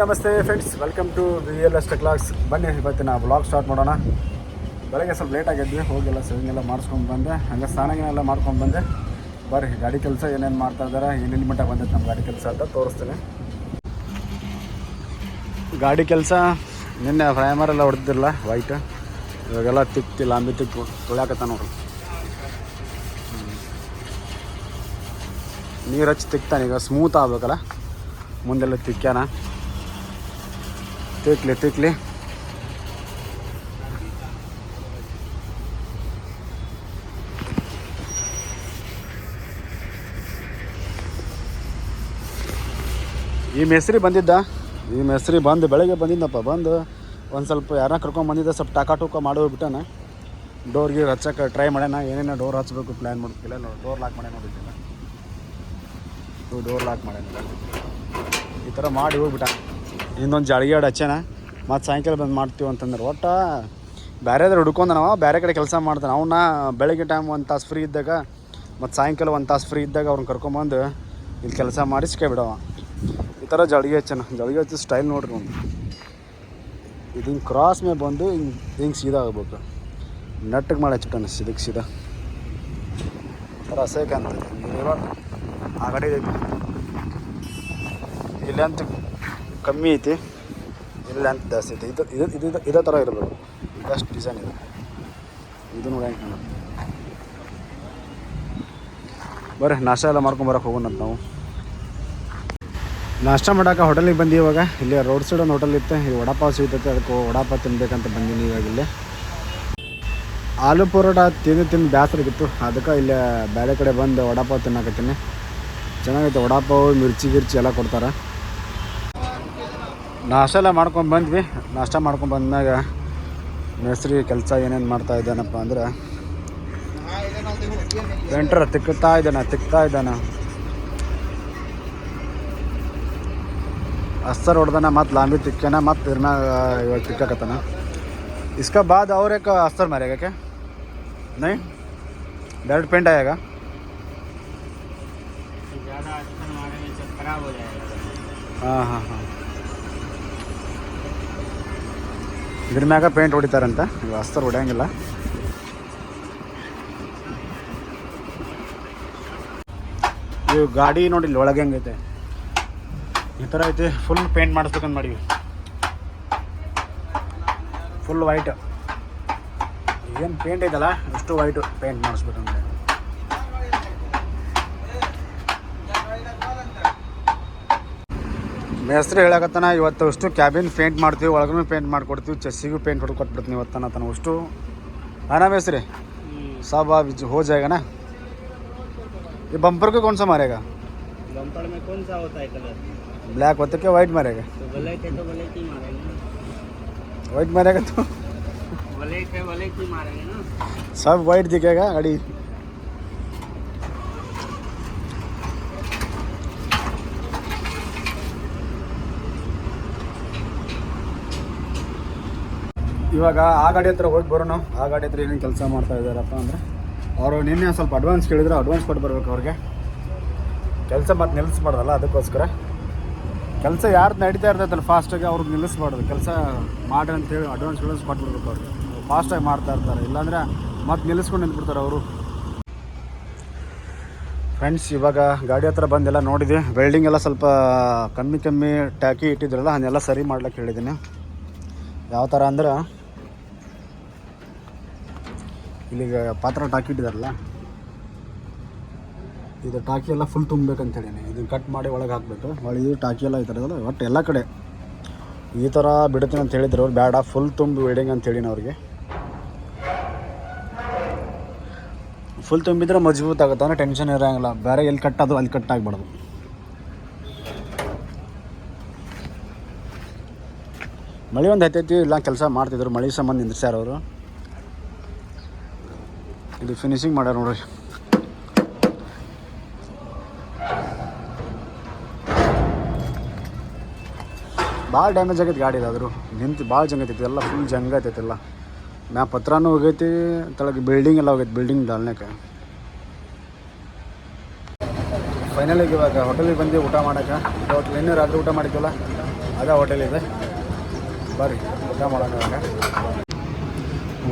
ನಮಸ್ತೆ friends welcome to V L S clocks ಬನ್ನಿ, ಇವತ್ತಿನ ಬ್ಲಾಗ್ ಸ್ಟಾರ್ಟ್ ಮಾಡೋಣ. ಬೆಳಗ್ಗೆ ಸ್ವಲ್ಪ ಲೇಟ್ ಆಗಿದ್ವಿ, ಹೋಗೆಲ್ಲ ಸೇವಿಂಗ್ ಮಾಡಿಸ್ಕೊಂಡು ಬಂದೆ. ಹಂಗೆ ಸ್ನಾನಗಿನೆಲ್ಲ ಮಾಡ್ಕೊಂಡು ಬಂದೆ. ಬರ್ರಿ, ಗಾಡಿ ಕೆಲಸ ಏನೇನು ಮಾಡ್ತಾ ಇದ್ದಾರೆ ಏನೇನು ಮಟ್ಟ ಬಂದೈತೆ ನಮ್ಮ ಗಾಡಿ ಕೆಲಸ ಅಂತ ತೋರಿಸ್ತೀನಿ. ಗಾಡಿ ಕೆಲಸ, ನಿನ್ನೆ ಪ್ರೈಮರ್ ಎಲ್ಲ ಹೊಡೆದಿಲ್ಲ ವೈಟ್ ಇವಾಗೆಲ್ಲ ತಿಕ್ತಿ ಲಾಂಬಿ ತಿಕ್ಕು ತೊಳ್ಯಾಕತ್ತ ನೋಡ್ರಿ. ನೀರು ಹಚ್ಚಿ ತಿಕ್ತಾನೆ ಈಗ ಸ್ಮೂತ್ ಆಗ್ಬೇಕಲ್ಲ? ಮುಂದೆಲ್ಲ ತಿಕ್ಕ್ಯಾನ ತಿಕ್ಲಿ ತಿಕ್ಲಿ. ಈ ಮೆಸ್ರಿ ಬಂದಿದ್ದ? ಈ ಮೆಸ್ರಿ ಬಂದು ಬೆಳಗ್ಗೆ ಬಂದಿದ್ದಪ್ಪ ಬಂದು ಒಂದು ಸ್ವಲ್ಪ ಯಾರನ್ನ ಕರ್ಕೊಂಡು ಬಂದಿದ್ದ, ಸ್ವಲ್ಪ ಟಾಕಾ ಟೂಕ ಮಾಡಿ ಡೋರ್ ಡೋರ್ಗೆ ಹಚ್ಚಕ್ಕೆ ಟ್ರೈ ಮಾಡ್ಯಾನ. ಏನೇನೋ ಡೋರ್ ಹಚ್ಚಬೇಕು ಪ್ಲ್ಯಾನ್ ಮಾಡ್ಬೇಕಿಲ್ಲ ನೋಡಿ ಡೋರ್ ಲಾಕ್ ಮಾಡ್ಯಾನ ನೋಡಿದ್ದಿಲ್ಲ ಡೋರ್ ಲಾಕ್ ಮಾಡ್ಯಾನ. ಈ ಥರ ಮಾಡಿ ಹೋಗ್ಬಿಟ್ಟ ಇನ್ನೊಂದು ಜಾಳಿಗೆ ಹಚ್ಚಾನ? ಮತ್ತು ಸಾಯಂಕಾಲ ಬಂದು ಮಾಡ್ತೀವಿ ಅಂತಂದ್ರೆ ಒಟ್ಟು ಬೇರೆದ್ರೆ ಹುಡ್ಕೊಂಡು ನಾವು ಬೇರೆ ಕಡೆ ಕೆಲಸ ಮಾಡ್ತಾನೆ. ಅವನ್ನ ಬೆಳಗ್ಗೆ ಟೈಮ್ ಒಂದು ತಾಸು ಫ್ರೀ ಇದ್ದಾಗ, ಮತ್ತು ಸಾಯಂಕಾಲ ಒಂದು ತಾಸು ಫ್ರೀ ಇದ್ದಾಗ ಅವ್ರನ್ನ ಕರ್ಕೊಂಬಂದು ಇಲ್ಲಿ ಕೆಲಸ ಮಾಡಿಸ್ಕೆ ಬಿಡವ ಈ ಥರ ಜಳಿಗೆ ಹಚ್ಚನ. ಜಳಿಗೆ ಹಚ್ಚಿ ಸ್ಟೈಲ್ ನೋಡ್ರಿ ಒಂದು ಇದು ಹಿಂಗೆ ಕ್ರಾಸ್ ಮೇಲೆ ಬಂದು ಹಿಂಗೆ ಹಿಂಗೆ ಸೀದಾ ಆಗ್ಬೇಕು. ನೆಟ್ಟಗೆ ಮಾಡಿ ಹಚ್ಬಿಟ್ಟಾನ ಸಿದಕ್ಕೆ ಸೀದಾ. ಕಾಣ್ತೈತೆ ಇವಾಗ ಆ ಕಡೆ ಐತಿ ಇಲ್ಲಿ ಅಂತ ಕಮ್ಮಿ ಐತಿ. ಇಲ್ಲ ಅಂತ ಜಾಸ್ತಿ ಐತಿ. ಇದು ಇದು ಇದು ಇದು- ಥರ ಇರಬೇಕು. ಬೆಸ್ಟ್ ಡಿಸೈನ್ ಇದೆ. ಇದು ನೋಡಿ ಹೆಂಗೆ ಕಾಣುತ್ತೆ. ಬರ್ರಿ, ನಾಷ್ಟ ಎಲ್ಲ ಮಾಡ್ಕೊಂಬರಕ್ಕೆ ಹೋಗೋಣ ನಾವು. ನಾಷ್ಟ ಮಾಡೋಕೆ ಹೋಟೆಲಿಗೆ ಬಂದು ಇವಾಗ. ಇಲ್ಲಿ ರೋಡ್ ಸೈಡ್ ಒಂದು ಹೋಟೆಲ್ ಇತ್ತು. ಈ ವಡಾಪಾವ್ ಸಿಗ್ತೈತೆ. ಅದಕ್ಕೆ ವಡಾಪಾವ್ ತಿನ್ಬೇಕಂತ ಬಂದೀನಿ ಇವಾಗ ಇಲ್ಲಿ. ಆಲೂ ಪರೋಟ ತಿಂದು ತಿಂದು ಬೇಸರಾಗಿತ್ತು ಅದಕ್ಕೆ ಇಲ್ಲಿ ಬೇರೆ ಕಡೆ ಬಂದು ವಡಾಪಾವ್ ತಿನ್ನಕತ್ತೀನಿ. ಚೆನ್ನಾಗೈತೆ. ವಡಾಪಾವ್ ಮಿರ್ಚಿ ಗಿರ್ಚಿ ಎಲ್ಲ ಕೊಡ್ತಾರೆ. ನಾಷ್ಟ ಎಲ್ಲ ಮಾಡ್ಕೊಂಡು ಬಂದ್ವಿ. ನಾಷ್ಟ ಮಾಡ್ಕೊಂಡು ಬಂದಾಗ ಮೇಸ್ತ್ರಿ ಕೆಲಸ ಏನೇನು ಮಾಡ್ತಾ ಇದ್ದಾನಪ್ಪ ಅಂದ್ರೆ ವೆಂಟ್ರ ತಿಕ್ಕುತ್ತಾ ಇದ್ದಾನೆ ತಿಕ್ತಾ ಇದ್ದಾನೆ. ಅಸ್ಸರ್ ಹೊಡ್ದಾನ ಮತ್ತು ಲಾಂಬಿ ತಿಕ್ಕೇನ ಮತ್ತು ಇರ್ನ ಇವಾಗ ತಿಕ್ಕಾಕತ್ತಾನ. ಇಸ್ಕ ಬಾದ್ ಅವ್ರೇ ಅಸ್ತರ್ ಮಾರ್ಯಾಗಕ್ಕೆ ನೈ? ಡೈರೆಕ್ಟ್ ಪೇಂಟ್ ಆಯಾಗ ಹಾಂ ಹಾಂ ಹಾಂ. ಇದ್ರ ಮ್ಯಾಗ ಪೇಂಟ್ ಹೊಡಿತಾರಂತ. ಇವಾಗ ಅಸ್ತರ್ ಹೊಡ್ಯಂಗಿಲ್ಲ. ಇವು ಗಾಡಿ ನೋಡಿ ಒಳಗೆ ಹೆಂಗೈತೆ. ಈ ಥರ ಐತೆ. ಫುಲ್ ಪೇಂಟ್ ಮಾಡಿಸ್ಬೇಕಂತ ಮಾಡೀವಿ. ಫುಲ್ ವೈಟ್ ಏನು ಪೇಂಟ್ ಐತಲ್ಲ? ಅಷ್ಟು ವೈಟು ಪೇಂಟ್ ಮಾಡಿಸ್ಬೇಕಂತ. ಮೇಸ್ತ್ರಿ ಹೇಳಕತ್ತಾನ ಇವತ್ತು ಅಷ್ಟು ಕ್ಯಾಬಿನ್ ಪೇಂಟ್ ಮಾಡ್ತೀವಿ ಒಳಗೂ ಪೇಂಟ್ ಮಾಡಿಕೊಡ್ತೀವಿ ಚೆಸ್ಸಿಗೂ ಪೇಂಟ್ ಹೊಡ್ಕೊಟ್ಬಿಡ್ತೀನಿ ಇವತ್ತು ತನ ಅಷ್ಟು है ना मेस्त्री सब अब हो जाएगा ना ये बम्पर को कौन सा मारेगा बम्पर में कौन सा होता है कलर ब्लैक होता क्या वाइट मारेगा तो ब्लैक है तो ब्लैक ही मारेंगे वाइट मारेगा तो ब्लैक है ब्लैक ही मारेंगे ना सब वाइट दिखेगा गाड़ी ಇವಾಗ ಆ ಗಾಡಿ ಹತ್ರ ಹೋಗಿ ಬರೋಣ. ಆ ಗಾಡಿ ಹತ್ರ ಏನೇನು ಕೆಲಸ ಮಾಡ್ತಾ ಇದ್ದಾರಪ್ಪ ಅಂದರೆ, ಅವರು ನಿನ್ನೆ ಸ್ವಲ್ಪ ಅಡ್ವಾನ್ಸ್ ಕೇಳಿದ್ರು ಅಡ್ವಾನ್ಸ್ ಕೊಟ್ಟು ಬರ್ಬೇಕು ಅವ್ರಿಗೆ. ಕೆಲಸ ಮತ್ತು ನಿಲ್ಲಿಸ್ಬಾರ್ದಲ್ಲ ಅದಕ್ಕೋಸ್ಕರ. ಕೆಲಸ ಯಾರ್ದು ನಡೀತಾ ಇರ್ತೈತಲ್ಲ ಫಾಸ್ಟಾಗಿ ಅವ್ರಿಗೆ ನಿಲ್ಲಿಸ್ಬಾರ್ದು ಕೆಲಸ ಮಾಡಿ ಅಂತೇಳಿ ಅಡ್ವಾನ್ಸ್ ಅಡ್ವಾನ್ಸ್ ಕೊಟ್ಬಿಡ್ಬೇಕು ಅವ್ರಿಗೆ ಫಾಸ್ಟಾಗಿ ಮಾಡ್ತಾ ಇರ್ತಾರೆ. ಇಲ್ಲಾಂದರೆ ಮತ್ತೆ ನಿಲ್ಲಿಸ್ಕೊಂಡು ನಿಂತ್ಬಿಡ್ತಾರೆ ಅವರು. ಫ್ರೆಂಡ್ಸ್ ಇವಾಗ ಗಾಡಿ ಹತ್ರ ಬಂದೆಲ್ಲ ನೋಡಿದ್ವಿ. ವೆಲ್ಡಿಂಗ್ ಎಲ್ಲ ಸ್ವಲ್ಪ ಕಮ್ಮಿ ಕಮ್ಮಿ ಟ್ಯಾಕಿ ಇಟ್ಟಿದ್ರಲ್ಲ, ಅದನ್ನೆಲ್ಲ ಸರಿ ಮಾಡ್ಲಿಕ್ಕೆ ಹೇಳಿದ್ದೀನಿ. ಯಾವ ಥರ ಅಂದ್ರೆ ಇಲ್ಲಿಗ ಪಾತ್ರ ಟಾಕಿ ಇಟ್ಟಿದಾರಲ್ಲ? ಇದು ಟಾಕಿ ಎಲ್ಲ ಫುಲ್ ಹೇಳಿನಿ ಇದನ್ನು ಕಟ್ ಮಾಡಿ ಒಳಗೆ ಹಾಕಬೇಕು. ಒಳಗೆ ಇದು ಟಾಕಿ ಎಲ್ಲ ಈ ಥರದಲ್ಲ ಒಟ್ಟು ಎಲ್ಲ ಕಡೆ. ಈ ಥರ ಬಿಡುತ್ತೆ ಅಂತ ಹೇಳಿದ್ರು ಅವ್ರು ಬೇಡ ಫುಲ್ ತುಂಬಿ ವೆಲ್ಡಿಂಗ್ ಅಂತ ಹೇಳಿನ ಅವ್ರಿಗೆ. ಫುಲ್ ತುಂಬಿದ್ರೆ ಮಜಬೂತ್ ಆಗುತ್ತೆ, ಅಂದರೆ ಟೆನ್ಷನ್ ಇರೋಂಗಿಲ್ಲ. ಬೇರೆ ಎಲ್ಲಿ ಕಟ್ಟೋದು ಅಲ್ಲಿ ಕಟ್ ಆಗ್ಬಾರ್ದು. ಮಳೆ ಒಂದು ಹತ್ತೈತಿ, ಇಲ್ಲ ಕೆಲಸ ಮಾಡ್ತಿದ್ರು, ಮಳೆ ಸಂಬಂಧ ನಿಂದ್ರಿಸ್ಯಾರ ಅವರು. ಇದು ಫಿನಿಶಿಂಗ್ ಮಾಡ್ಯಾರ ನೋಡ್ರಿ. ಭಾಳ ಡ್ಯಾಮೇಜ್ ಆಗೈತೆ ಗಾಡಿ ಇದಾದರೂ ನಿಂತು ಭಾಳ ಜಂಗ ಐತೈತಿ ಎಲ್ಲ ಫುಲ್ ಜಂಗ್ ಐತೈತಿ ಎಲ್ಲ. ಮ್ಯಾ ಪತ್ರನೂ ಹೋಗೈತಿ, ತಳಗೆ ಬಿಲ್ಡಿಂಗ್ ಎಲ್ಲ ಹೋಗೈತಿ ಬಿಲ್ಡಿಂಗ್ ಡಾಲ್ನೇಕ ಫೈನಲಿಗೆ ಇವಾಗ ಹೋಟೆಲಿಗೆ ಬಂದು ಊಟ ಮಾಡೋಕೆ. ಇವತ್ತು ನಿನ್ನೆ ರಾತ್ರಿ ಊಟ ಮಾಡಿದ್ವಲ್ಲ, ಅದೇ ಹೋಟೆಲ್ ಇದೆ. ಬರ್ರಿ, ಊಟ ಮಾಡೋಣ ಇವಾಗ.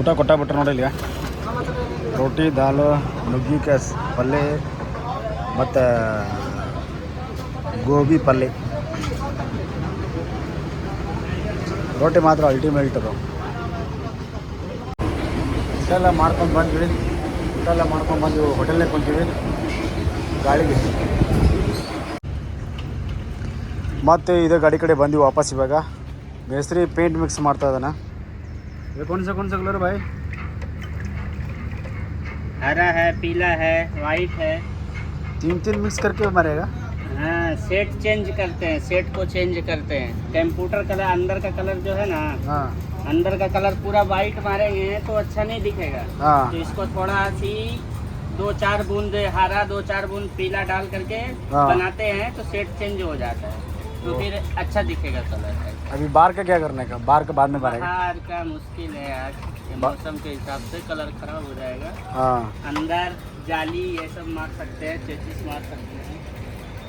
ಊಟ ಕೊಟ್ಟಾಗ್ಬಿಟ್ರೆ ನೋಡಿ ರೋಟಿ, ದಾಲ್ ನುಗ್ಗಿಕಾಯಿ ಪಲ್ಯ ಮತ್ತು ಗೋಬಿ ಪಲ್ಯ ರೋಟಿ ಮಾತ್ರ ಅಲ್ಟಿಮೇಟ್ ಅದು. ಇಷ್ಟೆಲ್ಲ ಮಾಡ್ಕೊಂಡು ಬಂದ್ವಿ. ಇಷ್ಟೆಲ್ಲ ಮಾಡ್ಕೊಂಡು ಬಂದು ಹೋಟೆಲ್ನೇ ಕುಂತೀವಿ. ಗಾಳಿಗೆ. ಮತ್ತು ಇದೇ ಗಾಡಿ ಕಡೆ ಬಂದ್ವಿ ವಾಪಸ್ ಇವಾಗ. ಮೇಸ್ತ್ರಿ ಪೇಂಟ್ ಮಿಕ್ಸ್ ಮಾಡ್ತಾ ಇದ್ದಾನೆ. ಕೊಣ್ಸೆ ಕೊಣ್ಸಕ್ಲರು ಬಾಯ್. हरा है पीला है वाइट है। तीन तीन मिक्स करके मारेगा। हाँ सेट चेंज करते हैं सेट को चेंज करते हैं। कंप्यूटर कलर अंदर का कलर जो है ना हाँ। अंदर का कलर पूरा वाइट मारेंगे तो अच्छा नहीं दिखेगा। हाँ। तो इसको थोड़ा सी दो चार बूंद हरा दो चार बूंद पीला डाल करके हाँ। बनाते हैं तो सेट चेंज हो जाता है। तो फिर अच्छा दिखेगा कलर अभी बार का क्या करने का? बार का बाद में बाहर का मुश्किल है यार। मौसम के हिसाब से कलर खराब हो जाएगा हाँ अंदर जाली ये सब मार सकते हैं चेचिस मार सकते हैं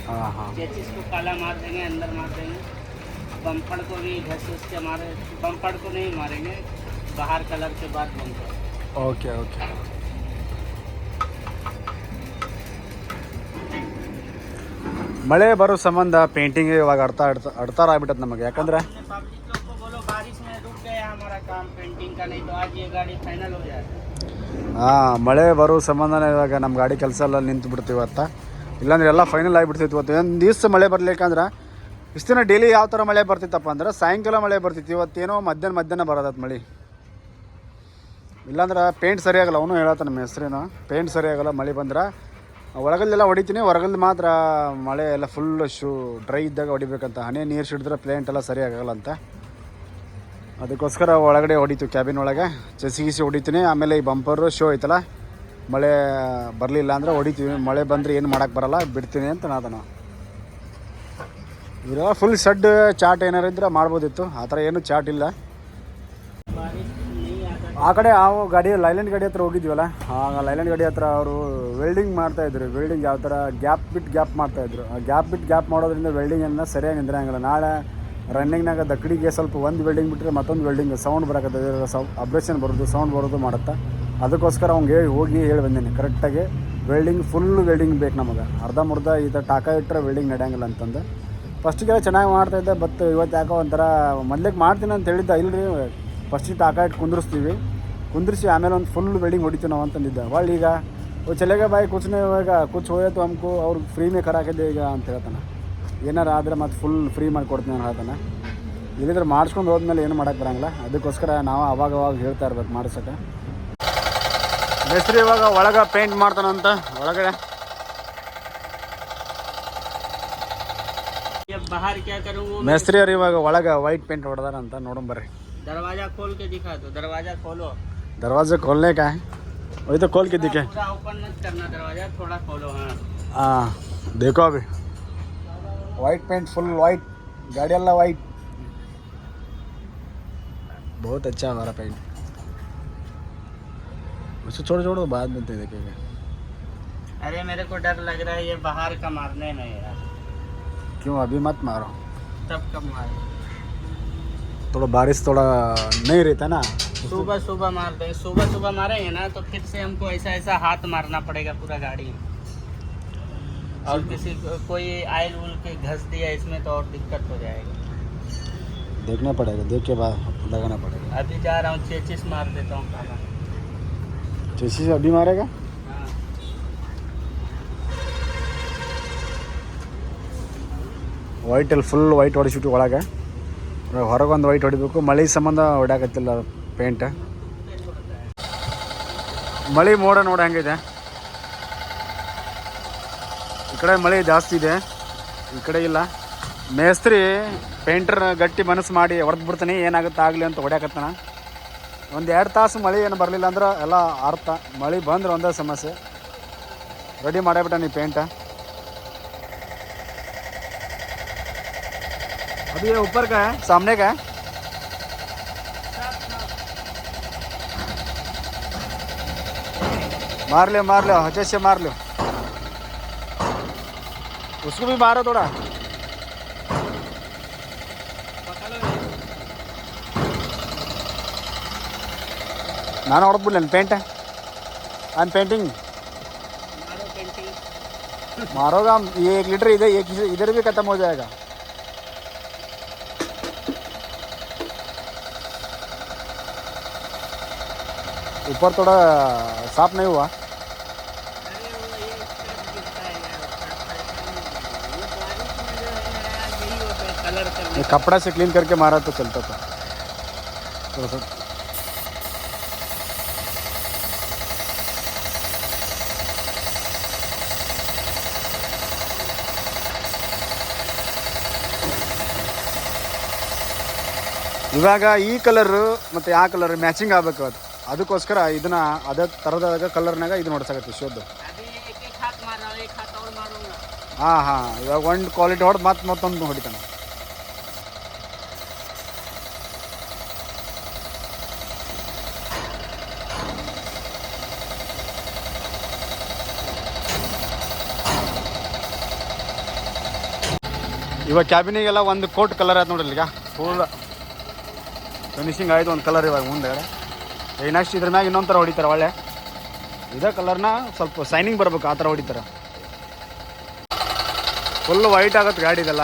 हाँ हाँ चेचिस को काला मार देंगे अंदर मार देंगे बम्पर को भी घस घस के मारे बम्पर को नहीं मारेंगे बाहर कलर के बाद बम्पर ಓಕೆ ಓಕೆ ಮಳೆ ಬರೋ ಸಂಬಂಧ ಪೇಂಟಿಂಗ್ ಇವಾಗ ಅಡ್ತಾ ಅಡ್ತಾ ಅಡ್ತಾರ ಆಗ್ಬಿಟ್ಟದ ನಮಗೆ ಯಾಕಂದ್ರೆ काम पेंटिंग का नहीं तो आज ये गाड़ी फाइनल हो जाए ಹಾಂ ಮಳೆ ಬರೋ ಸಂಬಂಧನೇ ಇವಾಗ ನಮ್ಮ ಗಾಡಿ ಕೆಲಸ ಎಲ್ಲ ನಿಂತು ಬಿಡ್ತೀವಿ ಇವತ್ತು ಇಲ್ಲಾಂದ್ರೆ ಎಲ್ಲ ಫೈನಲ್ ಆಗಿಬಿಡ್ತಿತ್ತು ಇವತ್ತು ಒಂದು ದಿವಸ ಮಳೆ ಬರ್ಲಿಕ್ಕಂದ್ರೆ ಇಷ್ಟು ದಿನ ಡೈಲಿ ಯಾವ ಥರ ಮಳೆ ಬರ್ತಿತ್ತಪ್ಪ ಅಂದ್ರೆ ಸಾಯಂಕಾಲ ಮಳೆ ಬರ್ತಿತ್ತು ಇವತ್ತೇನೋ ಮಧ್ಯಾಹ್ನ ಮಧ್ಯಾಹ್ನ ಬರೋದತ್ತು ಮಳೆ ಇಲ್ಲಾಂದ್ರೆ ಪೇಂಟ್ ಸರಿಯಾಗಲ್ಲ ಅವನು ಹೇಳತ್ತ ನಮ್ಮ ಹೆಸ್ರೇನು ಪೇಂಟ್ ಸರಿಯಾಗಲ್ಲ ಮಳೆ ಬಂದ್ರೆ ಒಳಗಲ್ಲೆಲ್ಲ ಹೊಡಿತೀನಿ ಹೊರಗಲ್ದು ಮಾತ್ರ ಮಳೆ ಎಲ್ಲ ಫುಲ್ ಶೂ ಡ್ರೈ ಇದ್ದಾಗ ಹೊಡಿಬೇಕಂತ ಹನಿ ನೀರು ಸಿಡಿದ್ರೆ ಪ್ಲೇಂಟ್ ಎಲ್ಲ ಸರಿಯಾಗಲ್ಲ ಅಂತ ಅದಕ್ಕೋಸ್ಕರ ಒಳಗಡೆ ಹೊಡಿತು ಕ್ಯಾಬಿನ್ ಒಳಗೆ. ಚಸಿ ಗಿಸಿ ಹೊಡಿತೀನಿ. ಆಮೇಲೆ ಈ ಬಂಪರು ಶೋ ಐತಲ್ಲ, ಮಳೆ ಬರಲಿಲ್ಲ ಅಂದರೆ ಹೊಡಿತೀವಿ. ಮಳೆ ಬಂದರೆ ಏನು ಮಾಡೋಕ್ಕೆ ಬರಲ್ಲ, ಬಿಡ್ತೀನಿ ಅಂತ ನಾನು ಇರೋ ಫುಲ್ ಸೆಡ್ ಚಾಟ್ ಏನಾರು ಇದ್ರೆ ಮಾಡ್ಬೋದಿತ್ತು. ಆ ಥರ ಏನು ಚಾಟ್ ಇಲ್ಲ. ಆ ಕಡೆ ಆ ಗಾಡಿ ಲೈಲ್ಯಾಂಡ್ ಗಾಡಿ ಹತ್ರ ಹೋಗಿದ್ವಲ್ಲ, ಆಗ ಲೈಲ್ಯಾಂಡ್ ಗಾಡಿ ಹತ್ರ ಅವರು ವೆಲ್ಡಿಂಗ್ ಮಾಡ್ತಾಯಿದ್ರು ವೆಲ್ಡಿಂಗ್ ಯಾವ ಥರ ಗ್ಯಾಪ್ ಬಿಟ್ಟು ಗ್ಯಾಪ್ ಮಾಡ್ತಾಯಿದ್ರು ಆ ಗ್ಯಾಪ್ ಬಿಟ್ಟು ಗ್ಯಾಪ್ ಮಾಡೋದ್ರಿಂದ ವೆಲ್ಡಿಂಗನ್ನು ಸರಿಯಾಗಿ ನಿಂದಿರಂಗಿಲ್ಲ ನಾಳೆ ರನ್ನಿಂಗ್ನಾಗ ದಕ್ಕಡಿಗೆ ಸ್ವಲ್ಪ ಒಂದು ವೆಲ್ಡಿಂಗ್ ಬಿಟ್ಟರೆ ಮತ್ತೊಂದು ವೆಲ್ಡಿಂಗ್ ಸೌಂಡ್ ಬರಕತ್ತದೆ ಸೌ ಅಬ್ರೇಷನ್ ಬರೋದು ಸೌಂಡ್ ಬರೋದು ಮಾಡುತ್ತಾ? ಅದಕ್ಕೋಸ್ಕರ ಅವ್ನಿಗೆ ಹೇಳಿ, ಹೋಗಿ ಹೇಳಿ ಬಂದೀನಿ. ಕರೆಕ್ಟಾಗಿ ವೆಲ್ಡಿಂಗ್ ಫುಲ್ ವೆಲ್ಡಿಂಗ್ ಬೇಕು ನಮಗೆ. ಅರ್ಧ ಮುರ್ಧ ಈ ಥರ ಟಾಕ ಇಟ್ಟರೆ ವೆಲ್ಡಿಂಗ್ ನಡೆಯಂಗಿಲ್ಲ ಅಂತಂದು. ಫಸ್ಟಿಗೆಲ್ಲ ಚೆನ್ನಾಗಿ ಮಾಡ್ತಾಯಿದ್ದೆ ಬಟ್ ಇವತ್ತು ಯಾಕೋ ಒಂಥರ ಮೊದ್ಲಿಗೆ ಮಾಡ್ತೀನಿ ಅಂತ ಹೇಳಿದ್ದೆ ಇಲ್ಲರಿ ಫಸ್ಟಿಗೆ ಟಾಕ ಇಟ್ಟು ಕುಂದಿರಿಸ್ತೀವಿ. ಕುಂದಿರಿಸಿ ಆಮೇಲೆ ಒಂದು ಫುಲ್ ವೆಲ್ಡಿಂಗ್ ಹೊಡಿತೀವಿ ನಾವು ಅಂತಂದಿದ್ದೆ ಒಳ್ಳೆ ಈಗ ಚಲೆಗ ಬಾಯಿ ಕುಚ್ನೆ ಇವಾಗ ಕುಚ್ಚು ಹೋಯ್ತು ಅಮ್ಕು ಅವ್ರಿಗೆ ಫ್ರೀನೇ ಕರಾಕಿದ್ದೆ ಈಗ, ಅಂತ ಹೇಳ್ತಾನೆ. ಏನಾರು ಆದರೆ ಮತ್ತೆ ಫುಲ್ ಫ್ರೀ ಮಾಡಿ ಕೊಡ್ತೀನಿ ಅಂತ ಹೇಳ್ತಾನೆ ಇಲ್ಲಿದ್ರೆ ಮಾಡಿಸ್ಕೊಂಡು ಹೋದ್ಮೇಲೆ ಏನು ಮಾಡೋಕ್ಕೆ ಬರಂಗಿಲ್ಲ ಅದಕ್ಕೋಸ್ಕರ ನಾವು ಅವಾಗ ಅವಾಗ ಹೇಳ್ತಾ ಇರ್ಬೇಕು ಮಾಡ್ಸಕ್ಕೆ ಮೇಸ್ತ್ರಿ ಇವಾಗ ಒಳಗೆ ಪೇಂಟ್ ಮಾಡ್ತಾನಂತ ಒಳಗಡೆ ये बाहर क्या करूँ वो ಮೇಸ್ತ್ರಿ ಅವ್ರು ಇವಾಗ ಒಳಗೆ ವೈಟ್ ಪೇಂಟ್ ಹೊಡೆದಾರಂತ ನೋಡೋಣ ಬರ್ರಿ दरवाजा खोल के दिखा दो दरवाजा खोलो दरवाजा खोलने का है वही तो खोल के दिखे पूरा ओपन मत करना दरवाजा थोड़ा खोलो हाँ हाँ देखो अभी वाइट पेंट फुल वाइट गाड़ी वाला वाइट बहुत अच्छा हमारा पेंट उसको छोड़ो छोड़ो बाद में दे देखेंगे. अरे मेरे को डर लग रहा है ये बाहर का मारने में यार. क्यों अभी मत मारो. तब कब मारे? थोड़ा बारिश थोड़ा नहीं रहता ना. सुबह सुबह मार देंगे सुबह सुबह मारेंगे ना तो फिर से हमको ऐसा ऐसा हाथ मारना पड़ेगा पूरा गाड़ी और किसी को- कोई आयल उल के घस दिया इसमें तो और दिक्कत हो जाएगी देखना पड़ेगा देख के बाद लगाना पड़ेगा अभी जा रहा हूँ चेचिस मार देता हूँ काला जैसे से अभी मारेगा हाँ ವೈಟಲ್ಲಿ ಫುಲ್ ವೈಟ್ ಹೊಡಿಸ್ಬಿಟ್ಟು ಒಳಗೆ ಹೊರಗೆ ಒಂದು ವೈಟ್ ಹೊಡಿಬೇಕು ಮಳೆ ಸಂಬಂಧ ಹೊಡ್ಯಾಕತ್ತಿಲ್ಲ ಪೇಂಟ್ ಮಳೆ ಮೋಡ ನೋಡ ಹೆಂಗಿದೆ ಈ ಕಡೆ ಮಳೆ ಜಾಸ್ತಿ ಇದೆ. ಈ ಕಡೆ ಇಲ್ಲ. ಮೇಸ್ತ್ರಿ, ಪೇಂಟರ್ ಗಟ್ಟಿ ಮನಸ್ಸು ಮಾಡಿ ಹೊಡೆದು ಬಿಡ್ತಾನೆ, ಏನಾಗುತ್ತೆ ಆಗಲಿ ಅಂತ ಹೊಡ್ಯಾಕತ್ತಾನ. ಒಂದು ಎರಡು ತಾಸು ಮಳೆ ಏನು ಬರಲಿಲ್ಲ ಅಂದ್ರೆ ಎಲ್ಲ ಅರ್ಥ. ಮಳೆ ಬಂದ್ರೆ ಒಂದೇ ಸಮಸ್ಯೆ. ರೆಡಿ ಮಾಡೇಬಿಟ್ಟ ಈ ಪೇಂಟ. ಅದು ಉಪ್ಪರ್ಗ ಸಾಮ್ನೆಗ? ಮಾರ್ಲಿ ಮಾರ್ಲಿ ಹಚೇಶೆ ಮಾರ್ಲಿ. उसको भी मारो थोड़ा। ना ಹೊಡೆದ್ಬಿಡ್ಲಿ ನನ್ನ पेंट आई एम पेंटिंग मारोगा हम? ये एक लीटर इधर एक इधर भी खत्म हो जाएगा। ऊपर थोड़ा साफ़ नहीं हुआ। ये कपड़ा से क्लीन करके मारा तो चलता था थोड़ा सा ಇವಾಗ ಈ ಕಲರ್ ಮತ್ತು ಆ ಕಲರ್ ಮ್ಯಾಚಿಂಗ್ ಆಗ್ಬೇಕು ಅದು ಅದಕ್ಕೋಸ್ಕರ ಇದನ್ನ ಅದೇ ಥರದ ಕಲರ್ನಾಗ ಇದು ನೋಡ್ಸಕತ್ತಿ ಶೋದ್ದು अभी एक एक हाथ मार रहा हूँ एक हाथ और मारूंगा ಹಾಂ ಹಾಂ ಇವಾಗ ಒಂದು ಕ್ವಾಲಿಟಿ ಹೊಡೆದು ಮತ್ತೆ ಮತ್ತೊಂದು ಹೊಡಿತಾನೆ ಇವಾಗ ಕ್ಯಾಬಿನಿಗೆಲ್ಲ ಒಂದು ಕೋಟ್ ಕಲರ್ ಆಯ್ತು ನೋಡ್ರಿ ಈಗ. ಫುಲ್ ಫಿನಿಶಿಂಗ್ ಆಯಿತು ಒಂದು ಕಲರ್ ಇವಾಗ ಮುಂದೆ. ಈಗ ನೆಕ್ಸ್ಟ್ ಇದ್ರ ಮ್ಯಾಗ ಇನ್ನೊಂದು ಥರ ಹೊಡಿತಾರೆ ಒಳ್ಳೆ. ಇದೇ ಕಲರ್ನ ಸ್ವಲ್ಪ ಸೈನಿಂಗ್ ಬರ್ಬೇಕು ಆ ಥರ ಹೊಡಿತಾರೆ. ಫುಲ್ ವೈಟ್ ಆಗತ್ತೆ ಗಾಡಿ ಇದೆಲ್ಲ.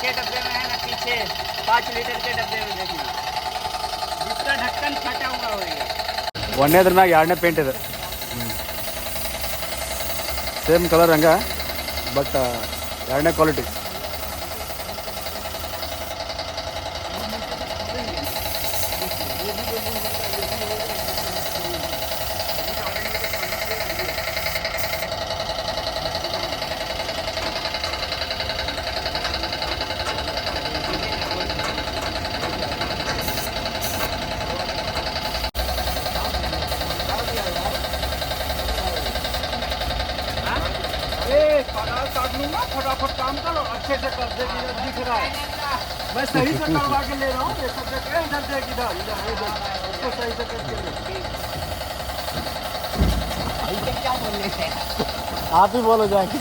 पीछे डब्बे में है ना पीछे पाँच लीटर के डब्बे में देखना जिसका ढक्कन फटा हुआ होगा ಒಂದನೇದ್ರ ಮ್ಯಾಗ ಎರಡನೇ ಪೇಂಟ್ ಇದೆ ಸೇಮ್ ಕಲರ್ ಹಂಗೆ ಬಟ್ ಎರಡನೇ ಕ್ವಾಲಿಟಿ मैं सही से करवा के ले रहा हूँ ये सब जगह इधर देख इधर इधर इधर उसको सही से करके ले क्या बोलने से ಆಪಿ ಬೋಲೋ ಜಾಕಿ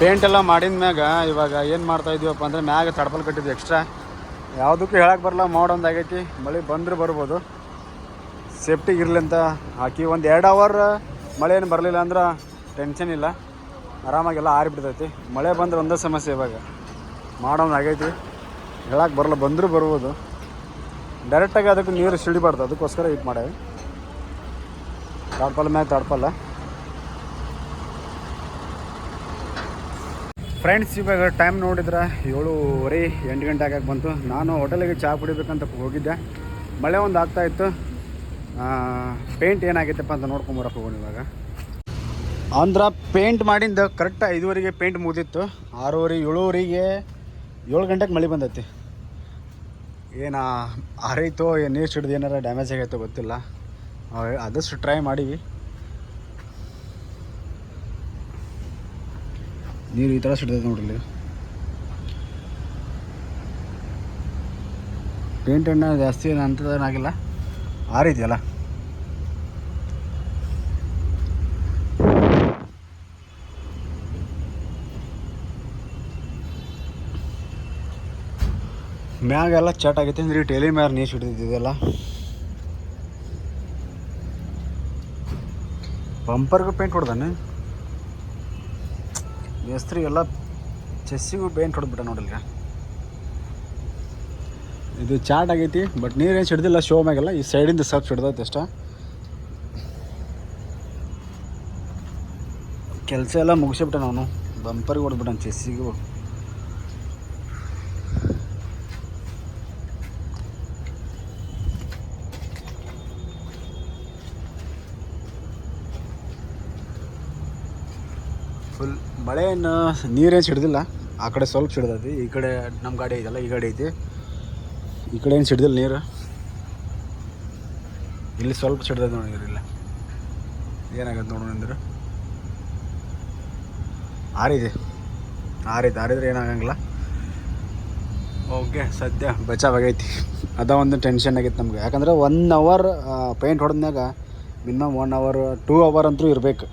ಪೇಂಟ್ ಎಲ್ಲ ಮಾಡಿದ ಮ್ಯಾಗ ಇವಾಗ ಏನು ಮಾಡ್ತಾ ಇದೀವಪ್ಪ ಅಂದ್ರೆ ಮ್ಯಾಗ ತಡಪಲ್ ಕಟ್ಟಿದ್ವಿ ಎಕ್ಸ್ಟ್ರಾ ಯಾವುದಕ್ಕೂ ಹೇಳಕ್ಕೆ ಬರಲ್ಲ ಮಾಡೊಂದು ಆಗೈತಿ ಮಳೆ ಬಂದ್ರೆ ಬರ್ಬೋದು ಸೇಫ್ಟಿಗೆ ಇರಲಿ ಅಂತ ಹಾಕಿ ಒಂದು ಎರಡು ಅವರ್ ಮಳೆ ಏನು ಬರಲಿಲ್ಲ ಅಂದ್ರೆ ಟೆನ್ಷನ್ ಇಲ್ಲ ಆರಾಮಾಗೆಲ್ಲ ಆರಿಬಿಡ್ತೈತಿ ಮಳೆ ಬಂದ್ರೆ ಒಂದೇ ಸಮಸ್ಯೆ ಇವಾಗ ಮಾಡೋದು ಆಗೈತಿ. ಹೇಳಕ್ಕೆ ಬರಲ್ಲ, ಬಂದರೂ ಬರ್ಬೋದು. ಡೈರೆಕ್ಟಾಗಿ ಅದಕ್ಕೆ ನೀರು ಸಿಡಿಬಾರ್ದು, ಅದಕ್ಕೋಸ್ಕರ ಇದು ಮಾಡೇವಿ. ತಾಡ್ಪಲ್ಲ ಮ್ಯಾಗ ತಾಡ್ಪಲ್ಲ ಫ್ರೆಂಡ್ಸ್ ಇವಾಗ ಟೈಮ್ ನೋಡಿದ್ರೆ ಏಳುವರೆ, ಎಂಟು ಗಂಟೆ ಆಗಕ್ಕೆ ಬಂತು. ನಾನು ಹೋಟೆಲಿಗೆ ಚಹಾ ಕುಡಿಬೇಕಂತ ಹೋಗಿದ್ದೆ. ಮಳೆ ಒಂದು ಆಗ್ತಾ ಇತ್ತು. ಪೇಂಟ್ ಏನಾಗೈತಪ್ಪ ಅಂತ ನೋಡ್ಕೊಂಬರಕ್ಕೆ ಹೋಗೋಣ ಇವಾಗ. ಅಂದ್ರೆ ಪೇಂಟ್ ಮಾಡಿಂದ ಕರೆಕ್ಟ್ ಐದುವರೆಗೆ ಪೇಂಟ್ ಮುಗಿದಿತ್ತು. ಆರೂವರೆ, ಏಳುವರೆಗೆ ಏಳು ಗಂಟೆಗೆ ಮಳೆ ಬಂದೈತಿ. ಏನು ಆರೈತೋ ಏನು ನೀರು ಸಿಡ್ದು ಏನಾರ ಡ್ಯಾಮೇಜ್ ಆಗೈತೋ ಗೊತ್ತಿಲ್ಲ. ಆದಷ್ಟು ಟ್ರೈ ಮಾಡೀವಿ. ನೀರು ಈ ಥರ ಸಿಡ್ತೈತೆ ನೋಡ್ರಿ. ಪೇಂಟ್ ಎಣ್ಣೆ ಜಾಸ್ತಿ ಏನು ಅಂಥದ್ದೇನಾಗಿಲ್ಲ ಆರೈತಿಯಲ್ಲ ಮ್ಯಾಗೆಲ್ಲ ಚಟ್ ಆಗೈತೆ ಅಂದ್ರೆ ಟೇಲಿ ಮ್ಯಾಗ ನೀರು ಸಿಡ್ತಿದ್ದೆಲ್ಲ ಬಂಪರ್ಗೂ ಪೇಂಟ್ ಹೊಡ್ದಾನೆ. ಹೆಸ್ರಿ ಎಲ್ಲ ಚೆಸ್ಸಿಗೂ ಪೇಂಟ್ ಹೊಡೆದ್ಬಿಟ್ಟ ನೋಡಲ್ಗ ಇದು ಚಾಟ್ ಆಗೈತಿ ಬಟ್ ನೀರೇನು ಸಿಡ್ದಿಲ್ಲ ಶೋ ಮ್ಯಾಗೆಲ್ಲ. ಈ ಸೈಡಿಂದ ಸಬ್ ಸಿಡ್ದೈತೆ ಅಷ್ಟ. ಕೆಲಸ ಎಲ್ಲ ಮುಗಿಸಿಬಿಟ್ಟ ನಾನು. ಬಂಪರ್ಗೆ ಹೊಡೆದ್ಬಿಟ್ಟಾನ ಚೆಸ್ಸಿಗೂ ಫುಲ್ ಮಳೆ ಏನು ನೀರೇನು ಸಿಡ್ದಿಲ್ಲ. ಆ ಕಡೆ ಸ್ವಲ್ಪ ಸಿಡ್ದೈತಿ ಈ ಕಡೆ ನಮ್ಮ ಗಾಡಿ ಐತಲ್ಲ ಈ ಗಾಡಿ ಐತಿ. ಈ ಕಡೆ ಏನು ಸಿಡ್ದಿಲ್ಲ ನೀರು? ಇಲ್ಲಿ ಸ್ವಲ್ಪ ಸಿಡ್ದೈತೆ ನೋಡಿ ಇಲ್ಲ. ಏನಾಗತ್ತೆ ನೋಡೋಣ ಅಂದ್ರೆ. ಆರಿದೆ. ಆರಿದೆ ಆರಿದ್ರೆ ಏನಾಗಂಗಿಲ್ಲ. ಓಕೆ ಸದ್ಯ ಬಚಾವಾಗೈತಿ. ಅದ ಒಂದು ಟೆನ್ಷನ್ ಆಗಿತ್ತು ನಮ್ಗೆ. ಯಾಕಂದ್ರೆ one hour paint ಹೊಡೆದ್ಮ್ಯಾಗ minimum one hour two hour ಅಂತೂ ಇರಬೇಕು.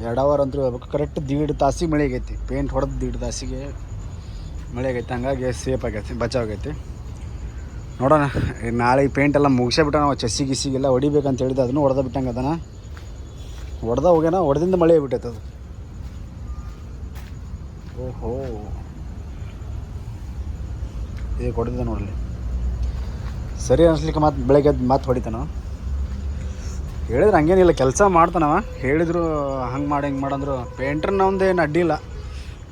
ಎರಡು ಅವರ್ ಅಂತೂ ಹೇಳ್ಬೇಕು. ಕರೆಕ್ಟ್ ದೀಡ್ ತಾಸಿಗೆ ಮಳೆ ಆಗೈತಿ. ಪೇಂಟ್ ಹೊಡೆದು ದೀಡ್ ತಾಸಿಗೆ ಮಳೆ ಆಗೈತಿ. ಹಂಗಾಗಿ ಸೇಫ್ ಆಗೈತಿ, ಬಚಾವಾಗೈತಿ. ನೋಡೋಣ, ಈ ನಾಳೆ ಪೇಂಟ್ ಎಲ್ಲ ಮುಗಿಸೇಬಿಟ್ಟ ನಾವು ಚಸ್ಸಿ ಗಿಸಿಗೆಲ್ಲ ಹೊಡಿಬೇಕಂತ ಹೇಳಿದ್ದೆ ಅದನ್ನು ಹೊಡೆದ ಬಿಟ್ಟಂಗೆ ಅದನ್ನು. ಹೊಡೆದ ಹೋಗ್ಯಾನ, ಹೊಡೆದಿಂದ ಮಳೆ ಆಗಿಬಿಟ್ಟೈತೆ ಅದು. ಓಹೋ. ಈಗ ಹೊಡೆದ ನೋಡಲಿ ಸರಿ ಅನಿಸ್ಲಿಕ್ಕೆ ಮತ್ತೆ ಬೆಳಗ್ಗೆ ಮತ್ತೆ ಹೊಡಿತಾನ. ಹೇಳಿದ್ರೆ ಹಂಗೇನಿಲ್ಲ, ಕೆಲಸ ಮಾಡ್ತಾನವ. ಹೇಳಿದ್ರು ಹಂಗೆ ಮಾಡಿ, ಹಿಂಗೆ ಮಾಡಂದ್ರು ಪೇಂಟ್ರನ್ನ ನಮ್ದೇನು ಅಡ್ಡಿ ಇಲ್ಲ.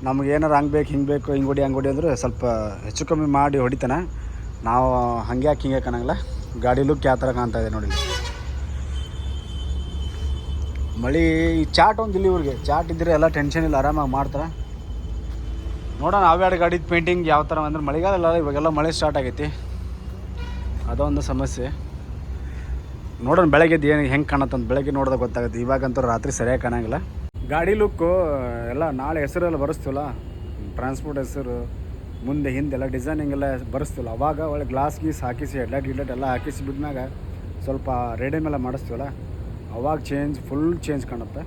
ನಮ್ಗೆ ಏನಾರು ಹಂಗೆ ಬೇಕು, ಹಿಂಗೆ ಬೇಕು, ಹಿಂಗೆ ಹೊಡಿ, ಹಂಗೆ ಹೊಡಿ ಅಂದ್ರೆ ಸ್ವಲ್ಪ ಹೆಚ್ಚು ಕಮ್ಮಿ ಮಾಡಿ ಹೊಡಿತಾನೆ. ನಾವು ಹಂಗೆ ಯಾಕೆ ಹಿಂಗೆ ಕಾಣಂಗಿಲ್ಲ ಗಾಡಿ ಲುಕ್ ಯಾವ ಥರ ಕಾಣ್ತಾ ಇದೆ ನೋಡಿ ಮಳಿ ಚಾಟ್ ಒಂದು ಇಲ್ಲಿ ಇವ್ರಿಗೆ. ಚಾಟ್ ಇದ್ದರೆ ಎಲ್ಲ ಟೆನ್ಷನ್ ಇಲ್ಲ, ಆರಾಮಾಗಿ ಮಾಡ್ತಾರೆ. ನೋಡೋಣ ಅವೆರಡು ಗಾಡಿದ ಪೇಂಟಿಂಗ್ ಯಾವ ಥರ ಅಂದ್ರೆ ಮಳೆಗಾಲ ಇವಾಗೆಲ್ಲ ಮಳೆ ಸ್ಟಾರ್ಟ್ ಆಗೈತಿ. ಅದೊಂದು ಸಮಸ್ಯೆ. ನೋಡೋಣ ಬೆಳಗ್ಗೆದ್ದು ಏನು ಹೆಂಗೆ ಕಾಣತ್ತಂತ ಬೆಳಗ್ಗೆ ನೋಡಿದಾಗ ಗೊತ್ತಾಗುತ್ತೆ. ಇವಾಗಂತೂ ರಾತ್ರಿ ಸರಿಯಾಗಿ ಕಾಣಂಗಿಲ್ಲ. ಗಾಡಿ ಲುಕ್ಕು ಎಲ್ಲ ನಾಳೆ ಹೆಸರೆಲ್ಲ ಬರೆಸ್ತಿಲ್ಲ ಟ್ರಾನ್ಸ್ಪೋರ್ಟ್ ಹೆಸರು, ಮುಂದೆ ಹಿಂದೆಲ್ಲ ಡಿಸೈನಿಂಗ್ ಎಲ್ಲ ಬರೆಸ್ತಿಲ್ಲ ಅವಾಗ ಒಳ್ಳೆ ಗ್ಲಾಸ್ ಗೀಸ್ ಹಾಕಿಸಿ ಹೆಡ್ಲೈಟ್ ಗಿಡ್ಲೈಟ್ ಎಲ್ಲ ಹಾಕಿಸಿ ಬಿದ್ಮ್ಯಾಗ ಸ್ವಲ್ಪ ರೆಡಿ ಮೇಲೆ ಮಾಡಿಸ್ತೀವಲ್ಲ? ಅವಾಗ ಚೇಂಜ್ ಫುಲ್ ಚೇಂಜ್ ಕಾಣುತ್ತೆ.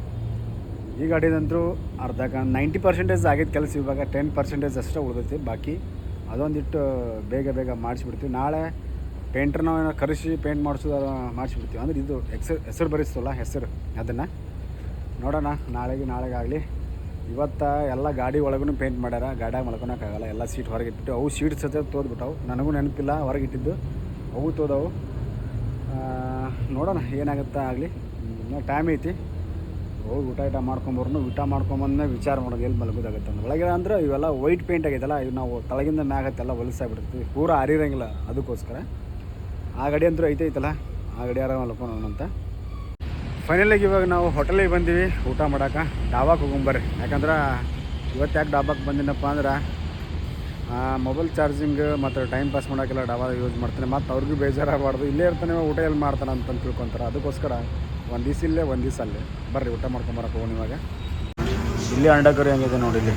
ಈ ಗಾಡಿದಂತರೂ ಅರ್ಧ ನೈಂಟಿ ಪರ್ಸೆಂಟೇಜ್ ಆಗಿದ್ದು ಕೆಲಸ ಇವಾಗ ಟೆನ್ ಪರ್ಸೆಂಟೇಜ್ ಅಷ್ಟೇ ಉಳಿದೈತಿ. ಬಾಕಿ ಅದೊಂದಿಟ್ಟು ಬೇಗ ಬೇಗ ಮಾಡಿಸ್ಬಿಡ್ತೀವಿ ನಾಳೆ ಪೇಂಟ್ರನ್ನ ಕರೆಸಿ ಪೇಂಟ್ ಮಾಡಿಸೋದು ಮಾಡಿಸ್ಬಿಡ್ತೀವಿ. ಅಂದ್ರೆ ಇದು ಹೆಸರು ಹೆಸರು ಬರೆಸ್ತಲ್ಲ ಹೆಸರು, ಅದನ್ನು. ನೋಡೋಣ, ನಾಳೆಗೆ ನಾಳೆಗೆ ಆಗಲಿ ಇವತ್ತು ಎಲ್ಲ ಗಾಡಿ ಒಳಗೂ ಪೇಂಟ್ ಮಾಡ್ಯಾರ, ಗಾಡಿಯಾಗ ಮಲ್ಕೊಳಕ್ಕಾಗಲ್ಲ, ಎಲ್ಲ ಸೀಟ್ ಹೊರಗೆ ಇಟ್ಬಿಟ್ಟು. ಅವು ಸೀಟ್ ಸತ ತೋದ್ಬಿಟ್ಟವು. ನನಗೂ ನೆನಪಿಲ್ಲ ಹೊರಗೆ ಇಟ್ಟಿದ್ದು ಅವು ತೋದವು. ನೋಡೋಣ, ಏನಾಗುತ್ತಾ ಆಗಲಿ. ಇನ್ನೂ ಟೈಮ್ ಐತಿ. ಹೋಗಿ ಊಟ ಊಟ ಮಾಡ್ಕೊಂಬರ್ನು, ಊಟ ಮಾಡ್ಕೊಂಬಂದ ವಿಚಾರ ಮಾಡೋದು ಎಲ್ಲಿ ಮಲಗೋದಾಗುತ್ತೆ ಅಂದ್ರೆ ಒಳಗೆ ಅಂದ್ರೆ ಇವೆಲ್ಲ ವೈಟ್ ಪೇಂಟ್ ಆಗೈತಲ್ಲ, ಇವು ನಾವು ತಳಗಿಂದ ಮ್ಯಾಗತ್ತೆಲ್ಲ ಹೊಲಸಾಗ್ಬಿಡ್ತೀವಿ ಪೂರ ಹರಿರಂಗಿಲ್ಲ, ಅದಕ್ಕೋಸ್ಕರ. ಆ ಗಾಡಿ ಅಂತೂ ಐತೈತಲ್ಲ ಆ ಗಾಡಿ ಆರಾಮ ಮಲ್ಕೊಂಡು ಅಂತ ಫೈನಲಾಗಿ ಇವಾಗ ನಾವು ಹೋಟೆಲಿಗೆ ಬಂದೀವಿ, ಊಟ ಮಾಡೋಕೆ. ಡಾಬಾಕ್ಕೆ ಹೋಗೊಂಬರ್ರಿ ಯಾಕಂದ್ರೆ ಇವತ್ತು ಯಾಕೆ ಡಾಬಾಕ್ಕೆ ಬಂದಿನಪ್ಪ ಅಂದ್ರೆ ಮೊಬೈಲ್ ಚಾರ್ಜಿಂಗ್ ಮತ್ತು ಟೈಮ್ ಪಾಸ್ ಮಾಡೋಕ್ಕೆಲ್ಲ ಡಾಬಾ ಯೂಸ್ ಮಾಡ್ತಾನೆ. ಮತ್ತು ಅವ್ರಿಗೂ ಬೇಜಾರಾಗಬಾರ್ದು. ಇಲ್ಲೇ ಇರ್ತಾನೆ ಊಟ ಎಲ್ಲಿ ಮಾಡ್ತಾನೆ ಅಂತಂದು ತಿಳ್ಕೊತಾರೆ. ಅದಕ್ಕೋಸ್ಕರ ಒಂದು ದಿವಸ ಇಲ್ಲೇ, ಒಂದು ದಿವಸ ಅಲ್ಲೇ. ಬರ್ರಿ, ಊಟ ಮಾಡ್ಕೊಂಬರಕ್ಕೆ ಹೋಗೋಣ ಇವಾಗ. ಇಲ್ಲಿ ಅಂಡಕರಿ ಹಂಗಿದೆ ನೋಡಿ ಇಲ್ಲಿ.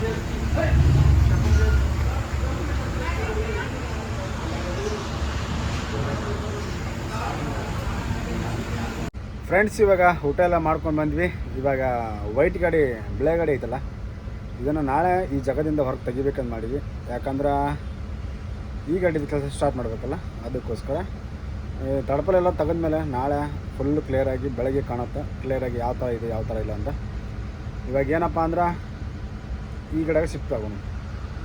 ಫ್ರೆಂಡ್ಸ್ ಇವಾಗ ಊಟ ಎಲ್ಲ ಮಾಡ್ಕೊಂಡು ಬಂದ್ವಿ. ಇವಾಗ ವೈಟ್ ಗಾಡಿ, ಬಿಳೆ ಗಾಡಿ ಐತಲ್ಲ, ಇದನ್ನು ನಾಳೆ ಈ ಜಾಗದಿಂದ ಹೊರಗೆ ತೆಗಿಬೇಕಂತ ಮಾಡಿದ್ವಿ. ಯಾಕಂದ್ರೆ ಈ ಗಾಡಿದ ಕೆಲಸ ಸ್ಟಾರ್ಟ್ ಮಾಡಬೇಕಲ್ಲ, ಅದಕ್ಕೋಸ್ಕರ. ತಡಪಲೆಲ್ಲ ತೆಗೆದ್ಮೇಲೆ ನಾಳೆ ಫುಲ್ ಕ್ಲಿಯರಾಗಿ ಬೆಳಗ್ಗೆ ಕಾಣುತ್ತೆ. ಕ್ಲಿಯರಾಗಿ ಯಾವ ಥರ ಇದೆ, ಯಾವ ಥರ ಇಲ್ಲ ಅಂತ. ಇವಾಗ ಏನಪ್ಪ ಅಂದ್ರೆ, ಈ ಗಡ್ಯಾಗ ಶಿಫ್ಟ್ ಆಗೋಣ.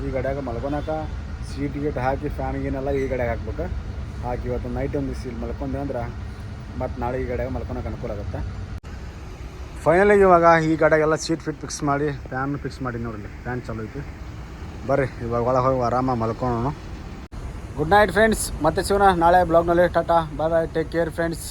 ಈ ಗಡ್ಯಾಗ ಮಲ್ಕೊಳಕ ಸೀಟ್ ಗೀಟ್ ಹಾಕಿ ಫ್ಯಾನ್ ಗೀನೆಲ್ಲ ಈ ಗಡ್ಯಾಗ ಹಾಕ್ಬೇಕು. ಹಾಕಿ ಇವತ್ತು ನೈಟ್ ಒಂದು ಸೀಲ್ ಮಲ್ಕೊಂಡೆ ಅಂದ್ರೆ ಮತ್ತು ನಾಳೆ ಈ ಗಾಡಿಯಾಗ ಮಲ್ಕೊಳಕ್ಕೆ ಅನುಕೂಲ ಆಗುತ್ತೆ? ಫೈನಲಿ ಇವಾಗ ಈ ಗಾಡಿಯಾಗೆಲ್ಲ ಸೀಟ್ ಫಿಟ್ ಫಿಕ್ಸ್ ಮಾಡಿ ಫ್ಯಾನ್ ಫಿಕ್ಸ್ ಮಾಡಿ ನೋಡಿ ಫ್ಯಾನ್ ಚಾಲು ಐತಿ. ಬರ್ರಿ, ಇವಾಗ ಒಳಗೆ ಹೋಗಿ ಆರಾಮಾಗಿ ಮಲ್ಕೊಳೋಣ. ಗುಡ್ ನೈಟ್ ಫ್ರೆಂಡ್ಸ್ ಮತ್ತೆ ಸಿಗೋಣ ನಾಳೆ ಬ್ಲಾಗ್ನಲ್ಲಿ tata bye bye take care friends